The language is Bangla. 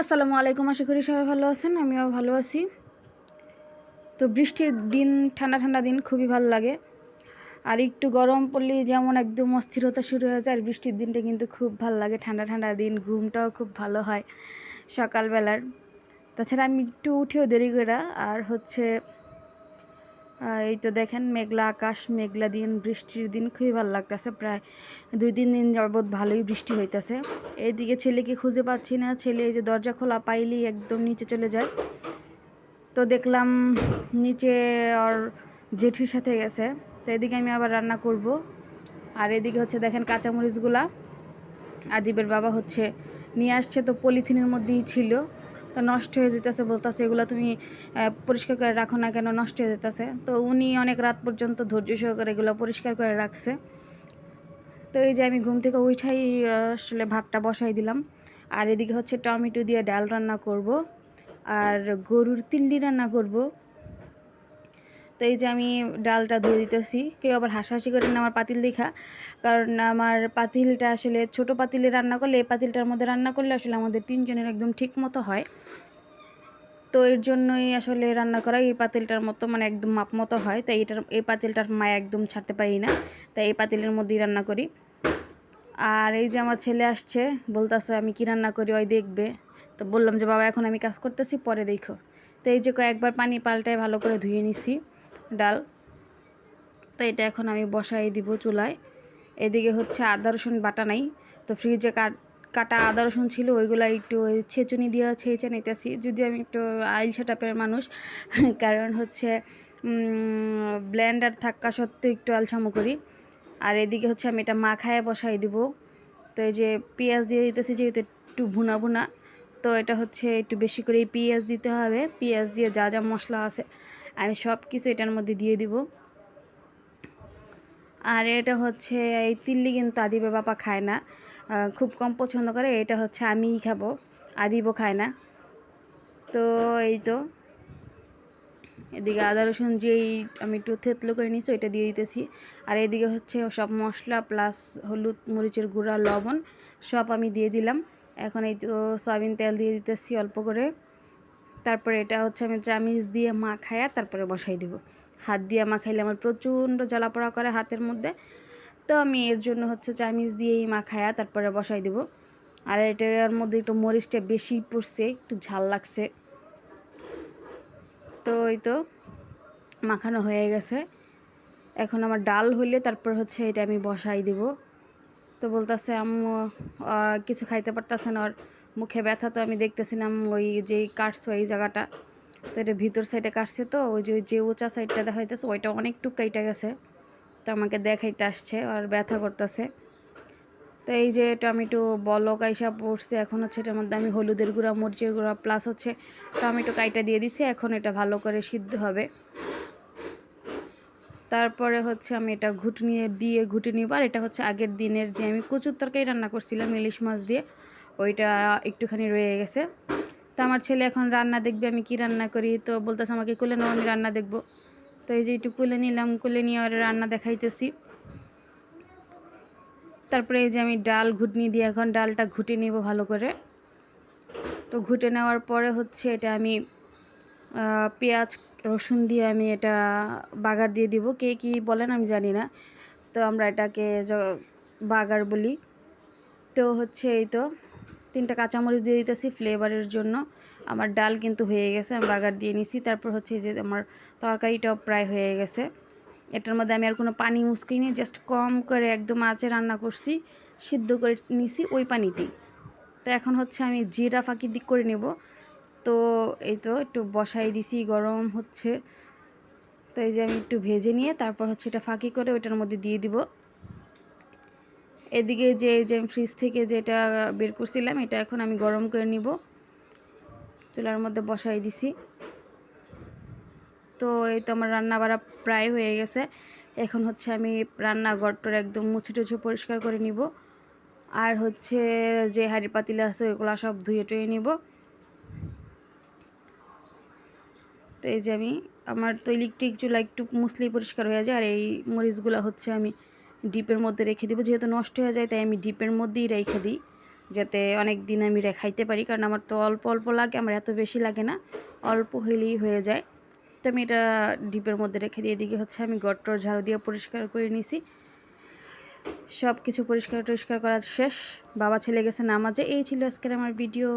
আসসালামু আলাইকুম, আশা করি সবাই ভালো আছেন, আমিও ভালো আছি। তো বৃষ্টির দিন, ঠান্ডা ঠান্ডা দিন খুবই ভালো লাগে। আর একটু গরম পড়লে যেমন একদম অস্থিরতা শুরু হয়ে যায়, আর বৃষ্টির দিনটা কিন্তু খুব ভালো লাগে, ঠান্ডা ঠান্ডা দিন, ঘুমটাও খুব ভালো হয় সকালবেলার। তাছাড়া আমি একটু উঠেও দেরি করে আর হচ্ছে এই তো দেখেন মেঘলা আকাশ, মেঘলা দিন, বৃষ্টির দিন খুবই ভালো লাগতেছে প্রায় দুই, তিন দিন যাবৎ ভালোই বৃষ্টি হইতেছে। এইদিকে ছেলেকে খুঁজে পাচ্ছি না, ছেলে এই যে দরজা খোলা পাইলেই একদম নিচে চলে যায়। তো দেখলাম নিচে ওর জেঠির সাথে গেছে, তো এদিকে আমি আবার রান্না করব। আর এদিকে হচ্ছে দেখেন কাঁচামরিচগুলা, আদিবের বাবা হচ্ছে নিয়ে আসছে, তো পলিথিনের মধ্যেই ছিল। তো নষ্ট হয়ে যেতেছে বলতেছে, এগুলো তুমি পরিষ্কার করে রাখো না কেন? নষ্ট হয়ে যেতেছে। তো উনি অনেক রাত পর্যন্ত ধৈর্য সহকারে এগুলো পরিষ্কার করে রাখছে। তো এই যে আমি ঘুম থেকে উঠাই, আসলে ভাতটা বসাই দিলাম। আর এদিকে হচ্ছে টমেটো দিয়ে ডাল রান্না করব। আর গরুর তিল্লি রান্না করব। তো এই যে আমি ডালটা ধুয়ে দিতেছি। কেউ আবার হাসাহাসি করেন আমার পাতিল দেখা। কারণ আমার পাতিলটা আসলে ছোট পাতিলে রান্না করলে, এই পাতিলটার মধ্যে রান্না করলে আসলে আমাদের তিনজনের একদম ঠিক মতো হয়। তো এর জন্যই আসলে রান্না করা এই পাতিলটার মতো মানে একদম মাপ মতো হয়। তাই এটার এই পাতিলটার মায় একদম ছাড়তে পারি না। তাই এই পাতিলের মধ্যেই রান্না করি। আর এই যে আমার ছেলে আসছে, বলতেছে আমি কি রান্না করি, ওই দেখবে। তো বললাম যে, বাবা, এখন আমি কাজ করতেছি, পরে দেখো। তো এই যে কয়েকবার পানি পাল্টায় ভালো করে ধুয়ে নিছি। ডাল। তো এটা এখন আমি বসাই দিব চুলায়। এদিকে হচ্ছে আদা, রসুন, বাটা নাই। তো ফ্রিজে কাট আদা, রসুন ছিল, ওইগুলো একটু ছেঁচুনি দিয়ে ছেঁচে নিতেছি। যদিও আমি একটু আইল ছাটাপের মানুষ, কারণ হচ্ছে ব্লেন্ডার থাকা সত্ত্বেও একটু আলসামো করি। আর এদিকে হচ্ছে আমি এটা মাখায় বসাই দিব। তো এই যে পেঁয়াজ দিয়ে দিতেছি যেহেতু একটু ভুনা ভুনা, তো এটা হচ্ছে একটু বেশি করে পেঁয়াজ দিতে হবে। পেঁয়াজ দিয়ে যা যা মশলা আছে আমি সব কিছু এটার মধ্যে দিয়ে দিব। আর এটা হচ্ছে, এই তিল্লি কিন্তু আদিবের বাবা খায় না। খুব কম পছন্দ করে, এটা হচ্ছে আমিই খাব। আদিবও খায় না। তো এই তো। এদিকে আদা, রসুন, যেই আমি একটু থেতলো করে নিয়েছি, ওইটা দিয়ে দিতেছি। আর এদিকে হচ্ছে সব মশলা প্লাস হলুদ মরিচের গুঁড়া, লবণ, সব আমি দিয়ে দিলাম। এখন এই তো সয়াবিন তেল দিয়ে দিতেছি অল্প করে। তারপরে এটা হচ্ছে আমি চামিচ দিয়ে মাখায়া তারপরে বসাই দিব। হাত দিয়ে মাখাইলে আমার প্রচণ্ড জ্বালাপড়া করে হাতের মধ্যে। তো আমি এর জন্য হচ্ছে চামিচ দিয়েই মাখায়া তারপরে বসাই দিব। আর এটার মধ্যে একটু মরিচটা বেশি পড়ছে, একটু ঝাল লাগছে। তো ওই তো মাখানো হয়ে গেছে। এখন আমার ডাল হইলে তারপর হচ্ছে এটা আমি বসাই দিব। তো বলতেছে, আম্মু কিছু খাইতে পারতেছে না আর মুখে ব্যথা তো আমি দেখতেছিলাম ওই যে কাটছে ওই জায়গাটা। তো এটা ভিতর সাইডে কাটছে তো, ওই যে যে উঁচা সাইডটা দেখাইতেছে, ওইটা অনেকটুক কাইটা গেছে। তো আমাকে দেখাইতে আসছে আর ব্যথা করতেছে। তো এই যে টমেটো বলক আইসা পড়ছে, এখন হচ্ছে এটার মধ্যে আমি হলুদের গুঁড়া, মরিচের গুঁড়া প্লাস হচ্ছে টমেটো কাইটা দিয়ে দিছি, এখন এটা ভালো করে সিদ্ধ হবে। তারপরে হচ্ছে আমি এটা ঘুটনিয়ে দিয়ে ঘুটে নিব আর এটা হচ্ছে আগের দিনের যে আমি কচুর তরকারি রান্না করছিলাম, ইলিশ মাছ দিয়ে ওইটা একটুখানি রয়ে গেছে। তো আমার ছেলে এখন রান্না দেখবে, আমি কি রান্না করি? তো বলতেছে আমাকে, কুলে নাও, আমি রান্না দেখব। তো এই যে একটু কুলে নিলাম, কুলে নিয়ে আর রান্না দেখাইতেছি। তারপরে এই যে আমি ডাল ঘুটনি দিয়ে এখন ডালটা ঘুটে নিব ভালো করে। তো ঘুটে নেওয়ার পরে হচ্ছে এটা আমি পেঁয়াজ, রসুন দিয়ে আমি এটা বাগার দিয়ে দিব। কে কি বলেন আমি জানি না। তো আমরা এটাকে বাগার বলি। তো হচ্ছে এই তো। তিনটা কাঁচামরিচ দিয়ে দিতেছি ফ্লেভারের জন্য। আমার ডাল কিন্তু হয়ে গেছে, আমি বাগার দিয়ে নিছি। তারপর হচ্ছে যে আমার তরকারিটাও প্রায় হয়ে গেছে। এটার মধ্যে আমি আর কোনো পানি মুসকিনি জাস্ট কম করে একদম আঁচে রান্না করছি, সিদ্ধ করে নিছি ওই পানিতেই। তো এখন হচ্ছে আমি জিরা ফাঁকি দিক করে নেব। তো এই তো একটু বসাই দিছি, গরম হচ্ছে। তো এই যে আমি একটু ভেজে নিয়ে তারপর হচ্ছে এটা ফাঁকি করে ওইটার মধ্যে দিয়ে দিব। এদিকে যে যে ফ্রিজ থেকে যেটা বের করছিলাম, এটা এখন আমি গরম করে নিব। চুলার মধ্যে বসাই দিছি। তো এই তো আমার রান্না বাড়া প্রায় হয়ে গেছে। এখন হচ্ছে আমি রান্নাঘরটার একদম মুছে টুছে পরিষ্কার করে নিব। আর হচ্ছে যে হাঁড়ি পাতিলে আছে ওইগুলো সব ধুয়ে টুয়ে নিব। তো এই যে আমি, আমার তো ইলেকট্রিক চুলা একটু মুসলি পরিষ্কার হয়ে যায়, আর এই মরিচগুলো হচ্ছে আমি ডিপের মধ্যে রেখে দিব। যেহেতু নষ্ট হয়ে যায়, তাই আমি ডিপের মধ্যেই রেখে দিই, যাতে অনেক দিন আমি রেখাইতে পারি। কারণ আমার তো অল্প অল্প লাগে, আমার এত বেশি লাগে না, অল্প হইলেই হয়ে যায়। তো আমি এটা ডিপের মধ্যে রেখে দিয়ে এদিকে হচ্ছে আমি গট্টর ঝাড়ু দিয়ে পরিষ্কার করে নিছি। সব কিছু পরিষ্কার টরিষ্কার করা শেষ। বাবা ছেলে গেছে নামাজে। এই ছিল আজকের আমার ভিডিও